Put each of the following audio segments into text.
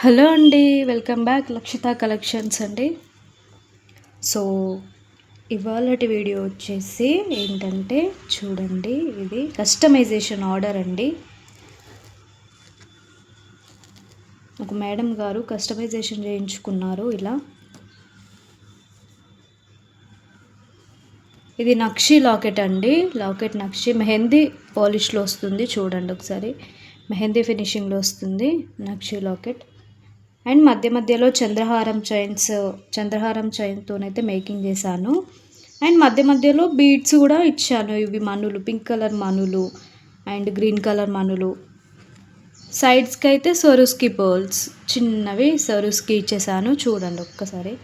Hello అండి welcome back లక్షిత collections అండి. So ఇవాళటి వీడియో వచ్చేసి ఏంటంటే చూడండి ఇది కస్టమైజేషన్ ఆర్డర్ అండి. ఒక మేడం గారు కస్టమైజేషన్ చేయించుకున్నారు ఇలా. ఇది నక్షి లాకెట్ అండి లాకెట్ నక్షి మెహందీ పాలిష్లో వస్తుంది చూడండి ఒకసారి. మెహందీ ఫినిషింగ్లో వస్తుంది నక్షి లాకెట్. అండ్ మధ్య మధ్యలో చంద్రహారం చైన్స్ చంద్రహారం చైన్తోనైతే మేకింగ్ చేశాను. అండ్ మధ్య మధ్యలో బీడ్స్ కూడా ఇచ్చాను. ఇవి మనులు పింక్ కలర్ మనులు అండ్ గ్రీన్ కలర్ మనులు. సైడ్స్కి అయితే సొరుస్కి పర్ల్స్ చిన్నవి సొరుస్కి ఇచ్చేసాను చూడండి ఒక్కసారి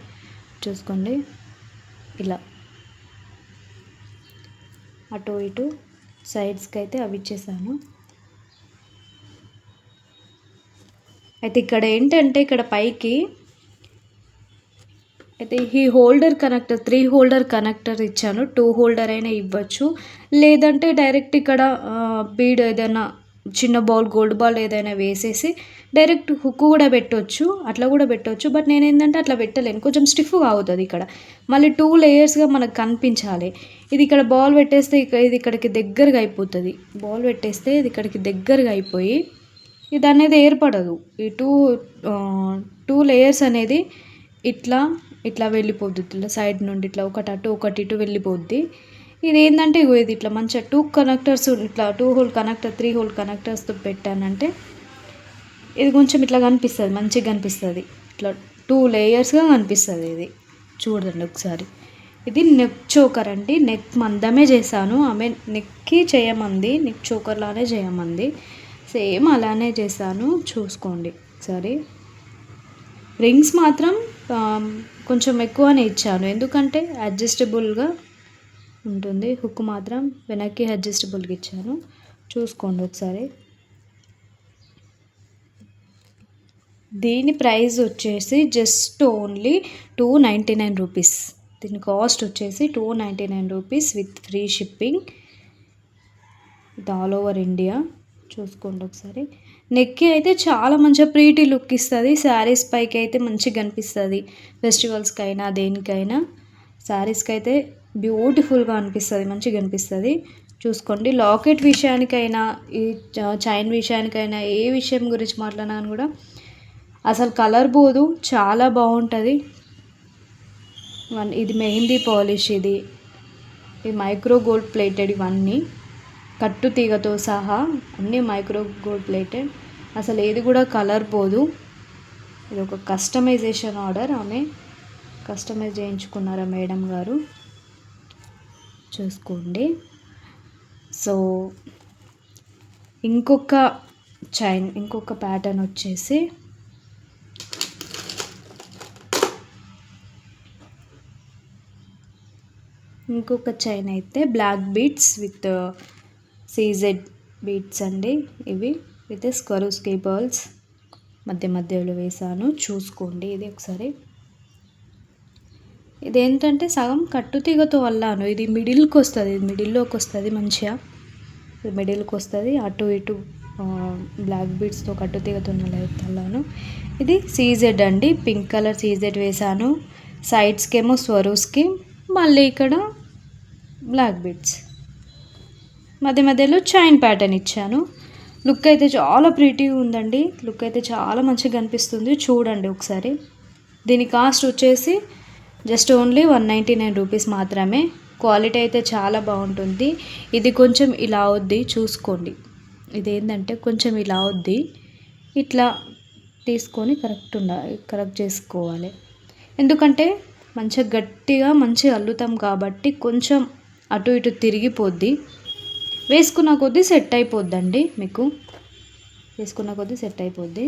చూసుకోండి. ఇలా. అటు ఇటు సైడ్స్కి అయితే అవి ఇచ్చేసాను అయితే ఇక్కడ ఏంటంటే ఇక్కడ పైకి అయితే ఈ holder connector three holder connector ఇచ్చాను. టూ హోల్డర్ అయినా ఇవ్వచ్చు. లేదంటే డైరెక్ట్ ఇక్కడ బీడ్ ఏదైనా చిన్న బాల్ గోల్డ్ బాల్ ఏదైనా వేసేసి డైరెక్ట్ హుక్ కూడా పెట్టవచ్చు అట్లా కూడా పెట్టవచ్చు బట్ నేను ఏంటంటే అట్లా పెట్టలేను. కొంచెం స్టిఫ్గా అవుతుంది ఇక్కడ. మళ్ళీ టూ లేయర్స్గా మనకు కనిపించాలి. ఇది ఇక్కడ బాల్ పెట్టేస్తే ఇది ఇక్కడికి దగ్గరగా అయిపోతుంది. బాల్ పెట్టేస్తే ఇది ఇక్కడికి దగ్గరగా అయిపోయి ఇది అనేది ఏర్పడదు. ఈ టూ టూ లేయర్స్ అనేది ఇట్లా ఇట్లా వెళ్ళిపోద్ది. ఇట్లా సైడ్ నుండి ఇట్లా ఒకటి అటు ఒకటి ఇటు వెళ్ళిపోద్ది. ఇది ఏంటంటే ఇగో ఇది ఇట్లా మంచిగా టూ కనెక్టర్స్ ఇట్లా two hole connector three hole కనెక్టర్స్తో పెట్టానంటే ఇది కొంచెం ఇట్లా కనిపిస్తుంది మంచిగా కనిపిస్తుంది. ఇట్లా టూ లేయర్స్గా కనిపిస్తుంది ఇది. చూడండి ఒకసారి. ఇది నెక్ చోకర్ అండి. నెక్ మందమే చేశాను. ఆమె నెక్కి చేయమంది నెక్ చోకర్లానే చేయమంది. సేమ్ అలానే చేశాను. చూసుకోండి. సరే. రింగ్స్ మాత్రం కొంచెం ఎక్కువనే ఇచ్చాను. ఎందుకంటే అడ్జస్టబుల్గా ఉంటుంది. హుక్ మాత్రం వెనక్కి అడ్జస్టబుల్గా ఇచ్చాను. చూసుకోండి ఒకసారి. దీని ప్రైస్ వచ్చేసి just only two ninety nine rupees. దీని కాస్ట్ వచ్చేసి two ninety nine rupees with free shipping. ఇది ఆల్ ఓవర్ ఇండియా. చూసుకోండి ఒకసారి. నెక్కి అయితే చాలా మంచిగా ప్రీటీ లుక్ ఇస్తుంది. శారీస్ పైకి అయితే మంచిగా కనిపిస్తుంది. ఫెస్టివల్స్కి అయినా దేనికైనా. శారీస్కి అయితే బ్యూటిఫుల్గా అనిపిస్తుంది మంచిగా అనిపిస్తుంది చూసుకోండి. లాకెట్ విషయానికైనా ఈ చైన్ విషయానికైనా ఏ విషయం గురించి మాట్లాడినా కూడా అసలు కలర్ పోదు. చాలా బాగుంటుంది. ఇది మెహందీ పాలిష్ ఇది. ఈ మైక్రో గోల్డ్ ప్లేటెడ్ ఇవన్నీ. కట్టు తీగతో సహా అన్నీ మైక్రో గోల్డ్ ప్లేటెడ్ అసలు ఏది కూడా కలర్ పోదు. ఇది ఒక కస్టమైజేషన్ ఆర్డర్. ఆమె కస్టమైజ్ చేయించుకున్నారా మేడం గారు? చూసుకోండి. సో ఇంకొక చైన్ ఇంకొక ప్యాటర్న్ వచ్చేసి ఇంకొక చైన్ అయితే black beads with CZ beads అండి ఇవి విత్ స్కరోస్కే బాల్స్ మధ్య మధ్యలో వేసాను. చూసుకోండి ఇది ఒకసారి. ఇది ఏంటంటే సగం కట్టుతీగతో వల్లాను ఇది మిడిల్కి వస్తుంది. మిడిల్లోకి వస్తుంది మంచిగా. ఇది మిడిల్కి వస్తుంది. అటు ఇటు బ్లాక్ బీడ్స్తో కట్టుతీగతో అల్లాను. ఇది సీజెడ్ అండి. పింక్ కలర్ సీజెడ్ వేసాను. సైడ్స్కి ఏమో స్వరూస్కి మళ్ళీ ఇక్కడ బ్లాక్ బీడ్స్ మధ్య మధ్యలో చైన్ ప్యాటర్న్ ఇచ్చాను. లుక్ అయితే చాలా ప్రీటీగా ఉందండి. లుక్ అయితే చాలా మంచిగా కనిపిస్తుంది. చూడండి ఒకసారి. దీని కాస్ట్ వచ్చేసి just only one ninety nine rupees మాత్రమే. క్వాలిటీ అయితే చాలా బాగుంటుంది. ఇది కొంచెం ఇలా అవుద్ది. చూసుకోండి. ఇదేంటంటే కొంచెం ఇలా అవుద్ది. ఇట్లా తీసుకొని కరెక్ట్ ఉండాలి కరెక్ట్ చేసుకోవాలి. ఎందుకంటే మంచిగా గట్టిగా మంచిగా అల్లుతాం కాబట్టి కొంచెం అటు ఇటు తిరిగిపోద్ది. వేసుకున్న కొద్దీ సెట్ అయిపోద్దండి మీకు. వేసుకున్న కొద్దీ సెట్ అయిపోద్ది.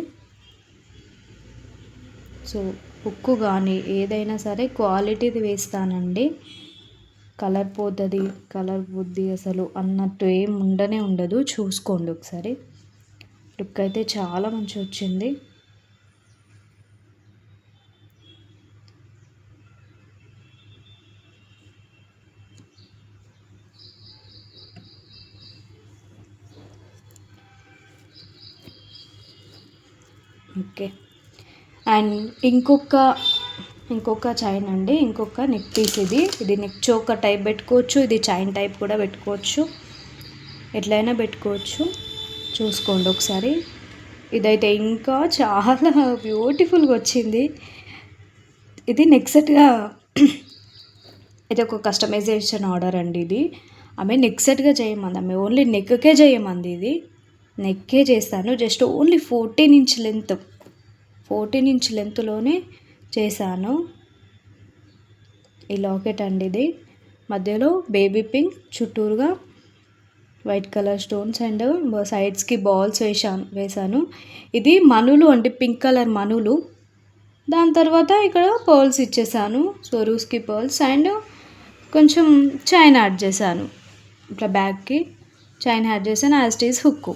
సో ఉక్కు కానీ ఏదైనా సరే క్వాలిటీది వేస్తానండి. కలర్ పోతుంది కలర్ పోద్ది అసలు అన్నట్టు ఏం ఉండనే ఉండదు. చూసుకోండి ఒకసారి. లుక్ అయితే చాలా మంచి వచ్చింది ఓకే. అండ్ ఇంకొక ఇంకొక చైన్ అండి. ఇంకొక నెక్ పీస్ ఇది. ఇది నెక్ చోక టైప్ పెట్టుకోవచ్చు. ఇది చైన్ టైప్ కూడా పెట్టుకోవచ్చు. ఎట్లయినా పెట్టుకోవచ్చు. చూసుకోండి ఒకసారి. ఇదైతే ఇంకా చాలా బ్యూటిఫుల్గా వచ్చింది. ఇది నెక్సెట్గా ఇది ఒక కస్టమైజేషన్ ఆర్డర్ అండి ఇది. ఆమె నెక్సెట్గా చేయమంది. ఆమె ఓన్లీ నెక్కే చేయమంది ఇది. నెక్కే చేశాను just only fourteen inch length fourteen inch లెంత్లోనే చేశాను. ఈ లాకెట్ అండి ఇది. మధ్యలో బేబీ పింక్ చుట్టూరుగా వైట్ కలర్ స్టోన్స్ అండ్ సైడ్స్కి బాల్స్ వేసాను వేసాను ఇది మనులు అండి పింక్ కలర్ మనులు. దాని తర్వాత ఇక్కడ పర్ల్స్ ఇచ్చేసాను సోరూస్కి పర్ల్స్ అండ్ కొంచెం చైన్ యాడ్ చేశాను. ఇట్లా బ్యాగ్కి చైన్ యాడ్ చేశాను యాజ్ ఈజ్ హుక్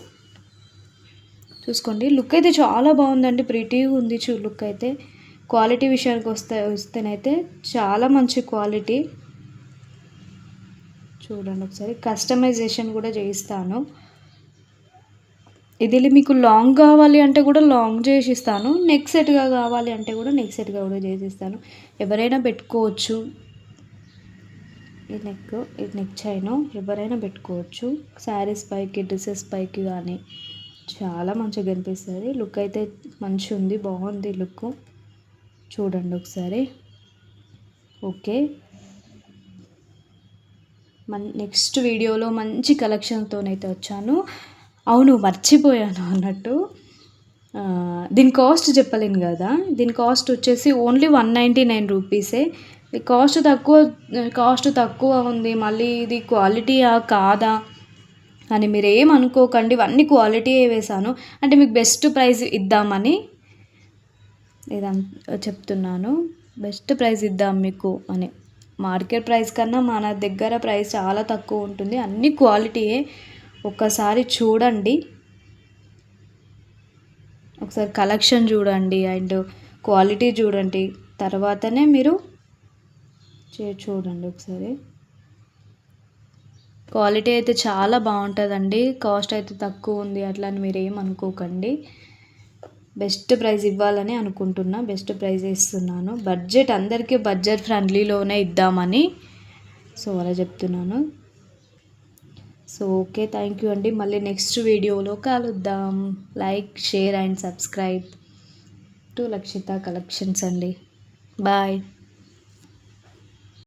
చూసుకోండి. లుక్ అయితే చాలా బాగుందండి. ప్రిటీగా ఉంది చూ లుక్ అయితే. క్వాలిటీ విషయానికి వస్తే వస్తేనైతే చాలా మంచి క్వాలిటీ చూడండి ఒకసారి. కస్టమైజేషన్ కూడా చేయిస్తాను. ఇది మీకు లాంగ్ కావాలి అంటే కూడా లాంగ్ చేసి ఇస్తాను నెక్ సెట్గా కావాలి అంటే కూడా నెక్ సెట్గా కూడా చేసిస్తాను. ఎవరైనా పెట్టుకోవచ్చు. ఈ నెక్ ఈ నెక్ చైన్ ఎవరైనా పెట్టుకోవచ్చు. శారీస్ పైకి డ్రెస్సెస్ పైకి కానీ. చాలా మంచిగా కనిపిస్తుంది. లుక్ అయితే మంచిగా ఉంది బాగుంది లుక్. చూడండి ఒకసారి. ఓకే. మన్ నెక్స్ట్ వీడియోలో మంచి కలెక్షన్తోనైతే వచ్చాను. అవును మర్చిపోయాను అన్నట్టు. దీని కాస్ట్ చెప్పలేను కదా. దీని కాస్ట్ వచ్చేసి ఓన్లీ వన్ నైంటీ నైన్ రూపీసే కాస్ట్ తక్కువ కాస్ట్ తక్కువ ఉంది. మళ్ళీ ఇది క్వాలిటీయా కాదా? అని మీరు ఏమనుకోకండి ఇవన్నీ క్వాలిటీ వేసాను అంటే మీకు బెస్ట్ ప్రైస్ ఇద్దామని ఇదంతా చెప్తున్నాను. బెస్ట్ ప్రైస్ ఇద్దాం మీకు అని. మార్కెట్ ప్రైస్ కన్నా మన దగ్గర ప్రైస్ చాలా తక్కువ ఉంటుంది. అన్ని క్వాలిటీయే ఒక్కసారి చూడండి. ఒకసారి కలెక్షన్ చూడండి అండ్ క్వాలిటీ చూడండి. తర్వాతనే మీరు చూడండి ఒకసారి. క్వాలిటీ అయితే చాలా బాగుంటుందండి. కాస్ట్ అయితే తక్కువ ఉంది అట్లా అని మీరు ఏమనుకోకండి బెస్ట్ ప్రైస్ ఇవ్వాలని అనుకుంటున్నా. బెస్ట్ ప్రైస్ ఇస్తున్నాను. బడ్జెట్ అందరికీ బడ్జెట్ ఫ్రెండ్లీలోనే ఇద్దామని. సో అలా చెప్తున్నాను. So okay. థ్యాంక్ యూ అండి. మళ్ళీ నెక్స్ట్ వీడియోలో కలుద్దాం. Like share and subscribe to Lakshita collections అండి. బాయ్.